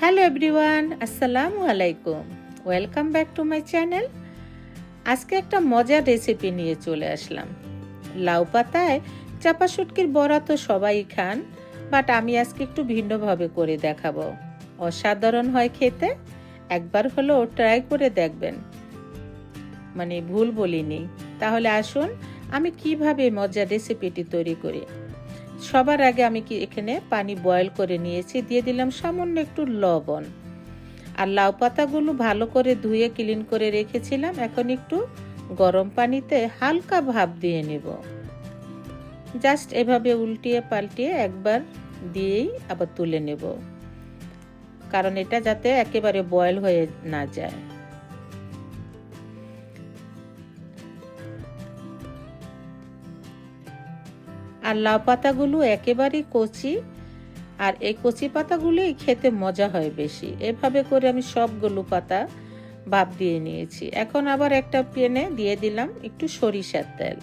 Hello everyone আসসালামু আলাইকুম welcome back to my channel আজকে একটা মজার রেসিপি নিয়ে চলে আসলাম। লাউ পাতায় চাপা শুটকির বড়া তো সবাই খান বাট আমি আজকে একটু ভিন্নভাবে করে দেখাবো। অসাধারণ হয় খেতে, একবার হলেও ট্রাই করে দেখবেন। মানে ভুল বলিনি। তাহলে আসুন, আমি কীভাবে মজার রেসিপিটি তৈরি করি। সবার আগে আমি কি এখানে পানি বয়েল করে নিয়েছি? দিয়ে দিলাম সামান্য একটু লবণ। আর লাউ পাতাগুলো ভালো করে ধুয়ে ক্লিন করে রেখেছিলাম। এখন একটু গরম পানিতে হালকা ভাপ দিয়ে নেব। জাস্ট এভাবে উল্টিয়ে পাল্টিয়ে একবার দিয়েই আবার তুলে নেব। কারণ এটা যাতে একেবারে বয়েল হয়ে না যায়। আর লাউ পাতাগুলো একেবারেই কচি, আর এই কচি পাতাগুলোই খেতে মজা হয় বেশি। এভাবে করে আমি সবগুলো পাতা ভাপ দিয়ে নিয়েছি। এখন আবার একটা পেনে দিয়ে দিলাম একটু সরিষার তেল।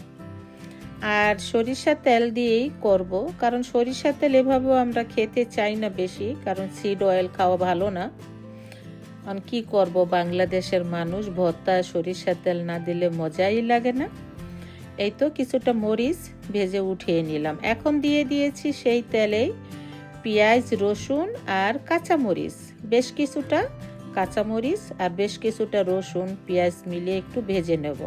আর সরিষার তেল দিয়েই করব, কারণ সরিষার তেল এভাবেও আমরা খেতে চাই না বেশি, কারণ সিড অয়েল খাওয়া ভালো না। কারণ কি করব, বাংলাদেশের মানুষ ভর্তা সরিষার তেল না দিলে মজাই লাগে না। এই তো কিছুটা মরিচ ভেজে উঠিয়ে নিলাম। এখন দিয়ে দিয়েছি সেই তেলেই পেঁয়াজ, রসুন আর কাঁচামরিচ। বেশ কিছুটা কাঁচামরিচ আর বেশ কিছুটা রসুন, পেঁয়াজ মিলিয়ে একটু ভেজে নেব।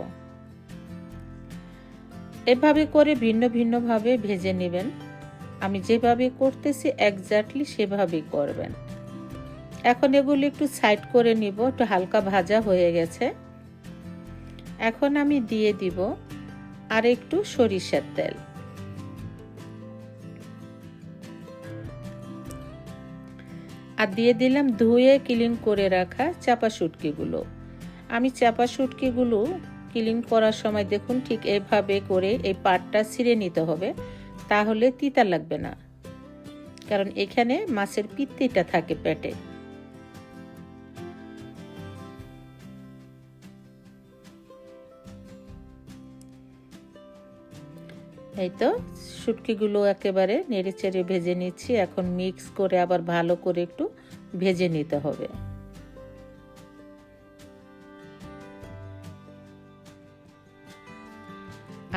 এভাবে করে ভিন্ন ভিন্নভাবে ভেজে নেবেন। আমি যেভাবে করতেছি একজাক্টলি সেভাবেই করবেন। এখন এগুলো একটু সাইড করে নিব, একটু হালকা ভাজা হয়ে গেছে। এখন আমি দিয়ে দিব আর একটু সরিষার তেল। আর দিয়ে দিলাম ধুয়ে ক্লিন করে রাখা চাপা শুটকিগুলো। আমি চাপা শুটকিগুলো ক্লিন করার সময় দেখুন ঠিক এভাবে করে এই পাটটা ছিঁড়ে নিতে হবে, তাহলে তিতা লাগবে না। কারণ এখানে মাছের পিত্তিটা থাকে পেটে। এই তো, শুটকিগুলো একেবারে নেড়ে চেড়ে ভেজে নিচ্ছি। এখন মিক্স করে আবার ভালো করে একটু ভেজে নিতে হবে।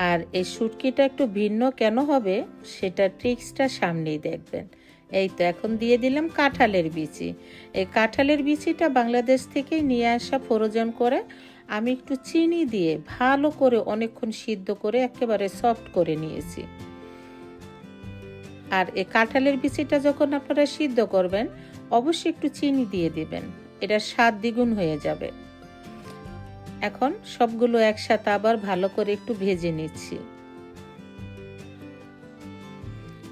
আর এই শুটকিটা একটু ভিন্ন কেন হবে সেটা ট্রিক্সটা সামনেই দেখবেন। এই তো এখন দিয়ে দিলাম কাঁঠালের বিচি। এই কাঁঠালের বিচিটা বাংলাদেশ থেকেই নিয়ে আসা ফ্রোজন করে আমি একটু চিনি দিয়ে ভালো করে অনেকক্ষণ সিদ্ধ করে একেবারে সফট করে নিয়েছি। আর এই কাঁঠালের বিচিটা যখন আপনারা সিদ্ধ করবেন, অবশ্যই একটু চিনি দিয়ে দিবেন। এটা স্বাদ দ্বিগুণ হয়ে যাবে। এখন সবগুলো একসাথে আবার ভালো করে একটু ভেজে নিচ্ছি।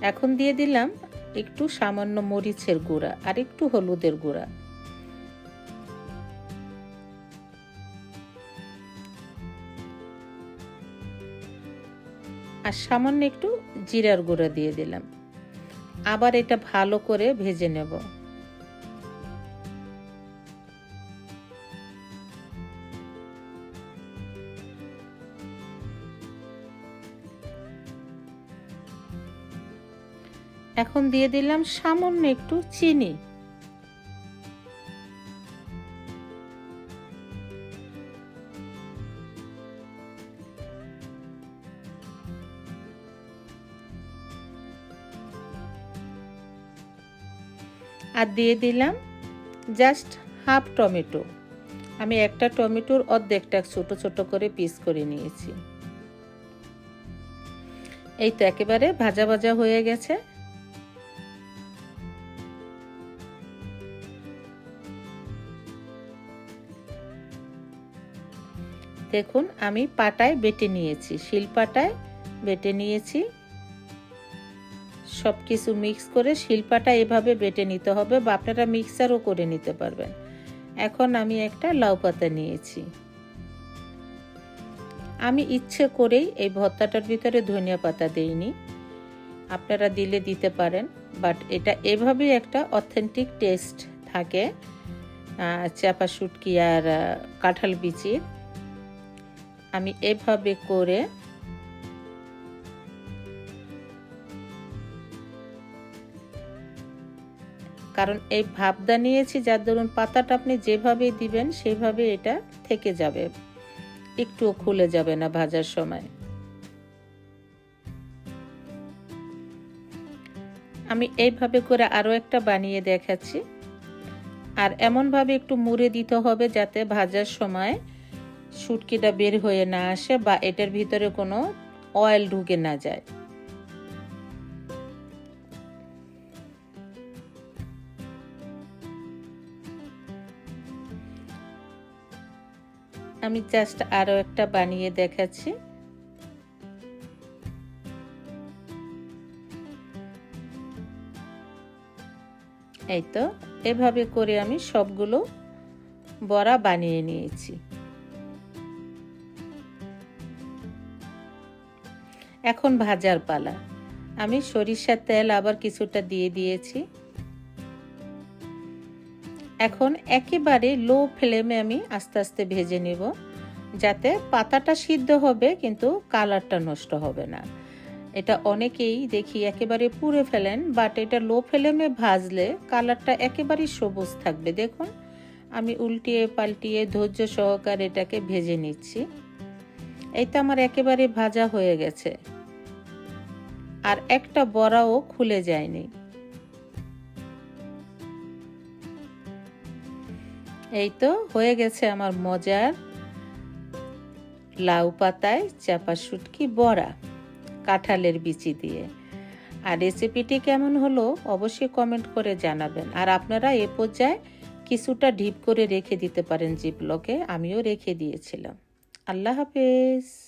এখন দিয়ে দিলাম একটু সামান্য মরিচের গুঁড়া আর একটু হলুদের গুঁড়া। আর সামান্য একটু জিরার গুঁড়া দিয়ে দিলাম। আবার এটা ভালো করে ভেজে নেব। এখন দিয়ে দিলাম সামান্য একটু চিনি। আর দিয়ে দিলাম জাস্ট হাফ টমেটো। আমি একটা টমেটোর অর্ধেকটা ছোট ছোট করে পিস করে নিয়েছি। এই তো একেবারে ভাজা ভাজা হয়ে গেছে। দেখুন, আমি পাটায় বেটে নিয়েছি, শিলপাটায় বেটে নিয়েছি। সব কিছু মিক্স করে শিল্পাটা এভাবে বেটে নিতে হবে বা আপনারা মিক্সারও করে নিতে পারবেন। এখন আমি একটা লাউ পাতা নিয়েছি। আমি ইচ্ছে করেই এই ভর্তাটার ভিতরে ধনিয়া পাতা দেইনি। আপনারা দিলে দিতে পারেন, বাট এটা এভাবেই একটা অথেন্টিক টেস্ট থাকে। চাপা শুটকি আর কাঁঠাল বিচির আমি এভাবে করে কারণ এই ভাবদা নিয়েছি যার ধরুন পাতাটা আপনি যেভাবে দিবেন, সেভাবে এটা থেকে যাবে। একটুও খুলে যাবে না ভাজার সময়। আমি এইভাবে করে আরও একটা বানিয়ে দেখাচ্ছি। আর এমনভাবে একটু মুড়ে দিতে হবে যাতে ভাজার সময় শুটকিটা বের হয়ে না আসে বা এটার ভিতরে কোনো অয়েল ঢুকে না যায়। আমি জাস্ট আরও একটা বানিয়ে দেখাচ্ছি। এই তো, এভাবে করে আমি সবগুলো বড়া বানিয়ে নিয়েছি। এখন ভাজার পালা। আমি সরিষার তেল আবার কিছুটা দিয়ে দিয়েছি। এখন একেবারে লো ফ্লেমে আমি আস্তে আস্তে ভেজে নিব, যাতে পাতাটা সিদ্ধ হবে কিন্তু কালারটা নষ্ট হবে না। এটা অনেকেই দেখি একেবারে পুড়ে ফেলেন বাট এটা লো ফ্লেমে ভাজলে কালারটা একেবারেই সবুজ থাকবে। দেখুন, আমি উল্টিয়ে পাল্টিয়ে ধৈর্য সহকারে এটাকে ভেজে নিচ্ছি। এই তো আমার একেবারে ভাজা হয়ে গেছে। আর একটা বড়াও খুলে যায়নি। এই তো হয়ে গেছে আমার মজার লাউ পাতায় চাপা শুটকি বড়া কাঁঠালের বিচি দিয়ে। আর রেসিপিটি কেমন হলো অবশ্যই কমেন্ট করে জানাবেন। আর আপনারা এ পর্যায়ে কিছুটা ঢিপ করে রেখে দিতে পারেন জিপলকে, আমিও রেখে দিয়েছিলাম। আল্লাহ হাফেজ।